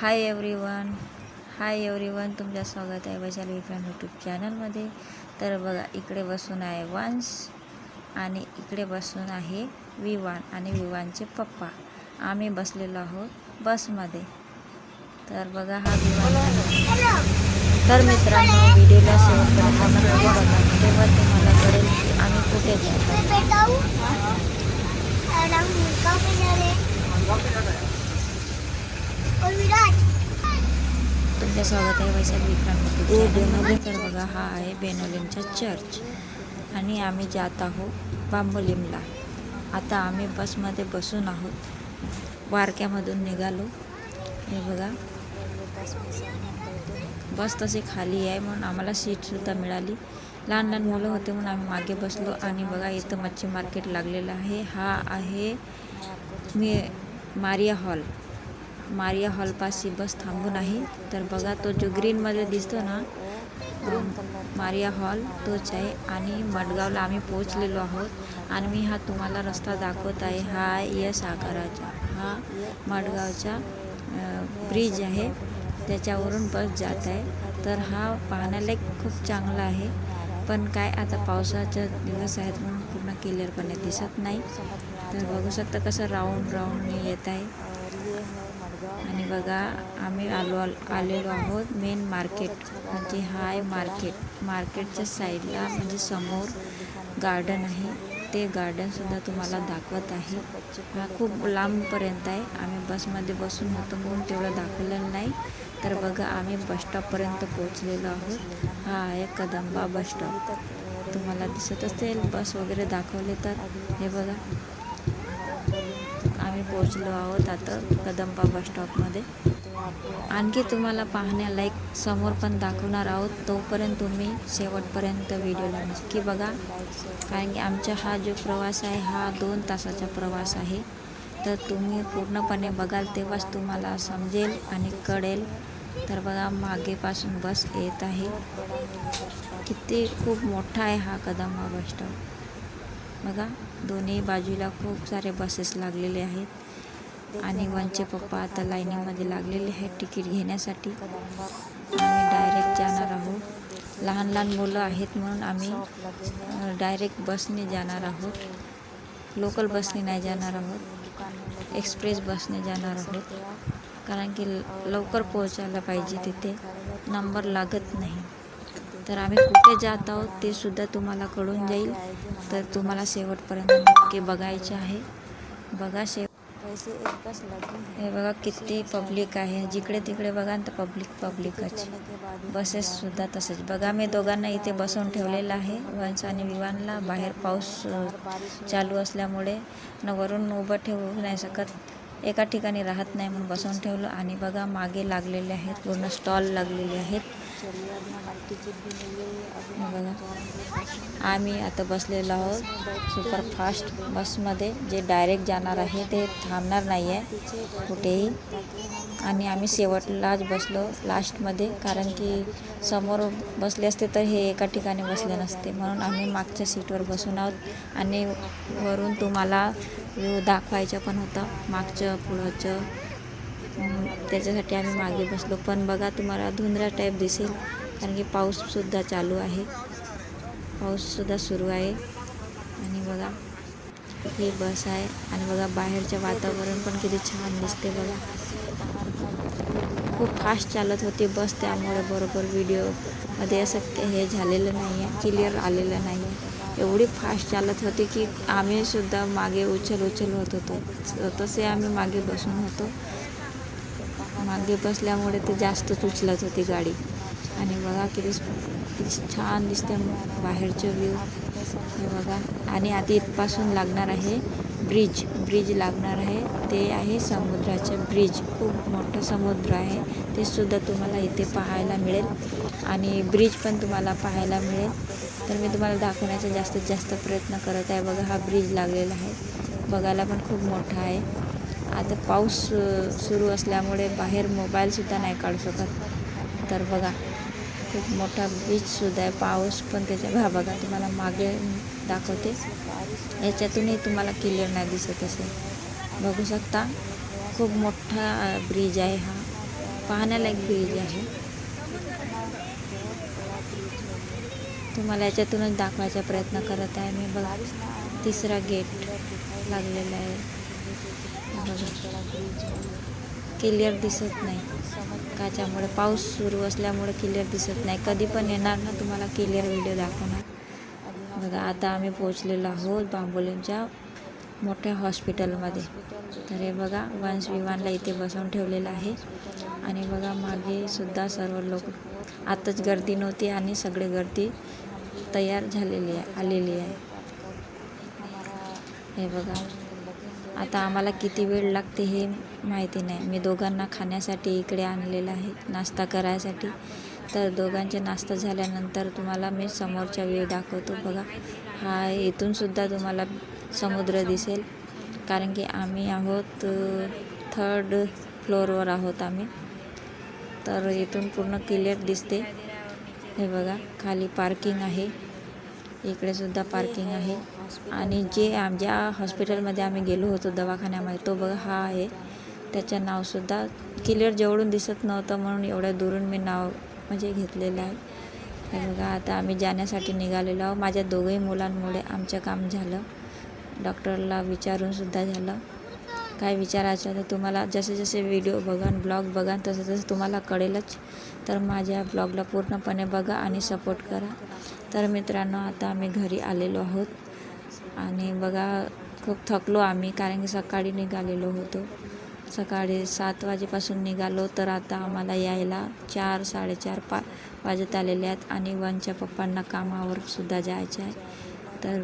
Hi everyone hi everyone तुमचं स्वागत आहे वैशाली विक्रम यूट्यूब चॅनलमध्ये तर बघा इकडे बसून आहे वंश आणि इकडे बसून आहे विवान आणि विवानचे पप्पा. आम्ही बसलेलो आहोत बसमध्ये. तर बघा हा विवान. तर मित्रांनो व्हिडिओला शेवटपर्यंत बघा. तेव्हा तुम्हाला कळेल की आम्ही कुठे जातो? तुमचं स्वागत आहे वैशाख विक्रांत तर बघा हा आहे बेनोलीमचा चर्च. आणि आम्ही जात आहोत बांबोलीमला. आता आम्ही बसमध्ये बसून आहोत. वारक्यामधून निघालो. हे बघा. बस तशी खाली आहे म्हणून आम्हाला सीटसुद्धा मिळाली. लहान लहान मुलं होते म्हणून आम्ही मागे बसलो. आणि बघा इथं मच्छी मार्केट लागलेलं आहे. हा आहे मी मारिया हॉल. मारिया हॉलपाशी बस थांबून आहे. तर बघा तो जो ग्रीनमध्ये दिसतो ना मारिया हॉल तोच आहे. आणि मडगावला आम्ही पोहोचलेलो आहोत. आणि मी हा तुम्हाला रस्ता दाखवत आहे. हा यश आकाराचा हा मडगावचा ब्रिज आहे. त्याच्यावरून बस जात आहे. तर हा पाहण्याला खूप चांगला आहे. पण काय आता पावसाचा दिवस आहेत म्हणून पूर्ण क्लिअरपणे दिसत नाही. तर बघू शकता कसं राऊंड राऊंड येत आहे. आणि बघा आम्ही आलो आलेलो आहोत मेन मार्केट म्हणजे हा आहे मार्केट मार्केटच्या साईडला म्हणजे समोर गार्डन आहे. ते गार्डनसुद्धा तुम्हाला दाखवत आहे. हा खूप लांबपर्यंत आहे. आम्ही बसमध्ये बसून होतो म्हणून तेवढं दाखवलेलं नाही. तर बघा आम्ही बसस्टॉपपर्यंत पोहोचलेलो आहोत. हा आहे कदंबा बसस्टॉप तुम्हाला दिसत असेल बस वगैरे दाखवले तर. हे बघा. पोहोचलो आहोत आता कदंबा बस स्टॉपमध्ये. आणखी तुम्हाला पाहण्यालायक समोर पण दाखवणार आहोत. तोपर्यंत तुम्ही शेवटपर्यंत व्हिडिओला नक्की बघा. कारण की आमचा हा जो प्रवास आहे हा दोन तासाचा प्रवास आहे. तर तुम्ही पूर्णपणे बघाल तेव्हाच तुम्हाला समजेल आणि कळेल. तर बघा मागेपासून बस येत आहे. किती खूप मोठा आहे हा कदंबा बस स्टॉप. बघा दोन्ही बाजूला खूप सारे बसेस लागलेले आहेत. आणि वनचे पप्पा आता लाईनीमध्ये लागलेले आहेत तिकीट घेण्यासाठी. आम्ही डायरेक्ट जाणार आहोत. लहान लहान मुलं आहेत म्हणून आम्ही डायरेक्ट बसने जाणार आहोत. लोकल बसने नाही जाणार आहोत. एक्सप्रेस बसने जाणार आहोत. कारण की लवकर पोहोचायला पाहिजे तिथे. नंबर लागत नाही. तर आम्ही कुठे जात आहोत ते सुद्धा तुम्हाला कळून जाईल. तर तुम्हाला शेवटपर्यंत नक्की बघायचे आहे. बघा शेव हे बघा किती पब्लिक आहे. जिकडे तिकडे बघा ना तर पब्लिक पब्लिकच बसेससुद्धा तसेच. बघा मी दोघांना इथे बसवून ठेवलेलं आहे. वंश आणि विवानला बाहेर पाऊस चालू असल्यामुळे न वरून उभं ठेवू नाही शकत. एका ठिकाणी राहत नाही म्हणून बसवून ठेवलं. आणि बघा मागे लागलेले आहेत पूर्ण स्टॉल लागलेले आहेत. बघा. आम्ही आता बसलेलो आहोत सुपरफास्ट बसमध्ये जे डायरेक्ट जाणार आहे ते थांबणार नाही आहे कुठेही. आणि आम्ही शेवटलाच बसलो लास्टमध्ये कारण की समोर बसले असते तर हे एका ठिकाणी बसले नसते. म्हणून आम्ही मागच्या सीटवर बसून आहोत आणि वरून तुम्हाला व्ह्यू दाखवायचं पण होतं मागचं पुढचं. त्याच्यासाठी आम्ही मागे बसलो. पण बघा तुम्हाला धुंदरा टाईप दिसेल कारण की पाऊससुद्धा चालू आहे. पाऊससुद्धा सुरू आहे. आणि बघा ही बस आहे. आणि बघा बाहेरचं वातावरण पण किती छान दिसते बघा. खूप फास्ट चालत होती बस त्यामुळे बरोबर व्हिडिओमध्ये असं हे झालेलं नाही आहे क्लिअर आलेलं नाही आहे एवढी फास्ट चालत होती की आम्हीसुद्धा मागे उचल उचल होत होतो. तसे आम्ही मागे बसून होतो. मागे बसल्यामुळे ते जास्तच उचलत होती गाडी. आणि बघा किती किती छान दिसते बाहेरचं व्ह्यू हे बघा. आणि आता इथपासून लागणार आहे ब्रिज ब्रिज लागणार आहे. ते आहे समुद्राचं ब्रिज. खूप मोठं समुद्र आहे. ते सुद्धा तुम्हाला इथे पाहायला मिळेल. आणि ब्रिज पण तुम्हाला पाहायला मिळेल. तर मी तुम्हाला दाखवण्याचा जास्तीत जास्त प्रयत्न करत आहे. बघा हा ब्रिज लागलेला आहे. बघायला पण खूप मोठा आहे. आता पाऊस सुरू असल्यामुळे बाहेर मोबाईलसुद्धा नाही काढू शकत. तर बघा खूप मोठा ब्रिजसुद्धा आहे. पाऊस पण त्याच्या भा बघा तुम्हाला मागे दाखवते. याच्यातूनही तुम्हाला क्लिअर नाही दिसत असेल. बघू शकता खूप मोठा ब्रिज आहे हा. पाहण्यालायक ब्रिज आहे. तुम्हाला याच्यातूनच दाखवायचा प्रयत्न करत आहे मी. बघा तिसरा गेट लागलेला आहे. क्लिअर दिसत नाही. काच्यामुळे पाऊस सुरू असल्यामुळे क्लिअर दिसत नाही. कधी पण येणार ना तुम्हाला क्लिअर व्हिडिओ दाखवणार. बघा आता आम्ही पोचलेलो आहोत बांबोलींच्या मोठ्या हॉस्पिटलमध्ये. तर हे बघा वंश विमानला इथे बसवून ठेवलेलं आहे. आणि बघा मागे सुद्धा सर्व लोक. आताच गर्दी नव्हती आणि सगळे गर्दी तयार झालेली आहे आलेली आहे. हे बघा. आता आम्हाला किती वेळ लागते हे माहिती नाही. मी दोघांना खाण्यासाठी इकडे आणलेलं आहे नाश्ता करायसाठी. तर दोघांचे नाश्ता झाल्यानंतर तुम्हाला मी समोरच्या वेळ दाखवतो बघा. हा इथूनसुद्धा तुम्हाला समुद्र दिसेल. कारण की आम्ही आहोत थर्ड फ्लोअरवर आहोत आम्ही. तर इथून पूर्ण क्लिअर दिसते. हे बघा खाली पार्किंग आहे. इकडे सुद्धा पार्किंग आहे. आणि जे आम ज्या हॉस्पिटलमध्ये आम्ही गेलो होतो दवाखान्यामध्ये तो बघा हा आहे. त्याचं नावसुद्धा क्लिअर जवळून दिसत नव्हतं म्हणून एवढ्या दुरून मी नाव म्हणजे घेतलेलं आहे. हे बघा आता आम्ही जाण्यासाठी निघालेलो आहोत. माझ्या दोघंही मुलांमुळे आमचं काम झालं. डॉक्टरला विचारूनसुद्धा झालं. काय विचारायचं तर तुम्हाला जसे जसे व्हिडिओ बघान ब्लॉग बघान तसं तसं तुम्हाला कळेलच. तर माझ्या ब्लॉगला पूर्णपणे बघा आणि सपोर्ट करा. तर मित्रांनो आता आम्ही घरी आलेलो आहोत. आणि बघा खूप थकलो आम्ही कारण की सकाळी निघालेलो होतो. सकाळी सात वाजेपासून निघालो तर आता आम्हाला यायला चार साडेचार पा वाजत आलेले आहेत आणि वनच्या पप्पांना कामावर सुद्धा जायचं आहे. तर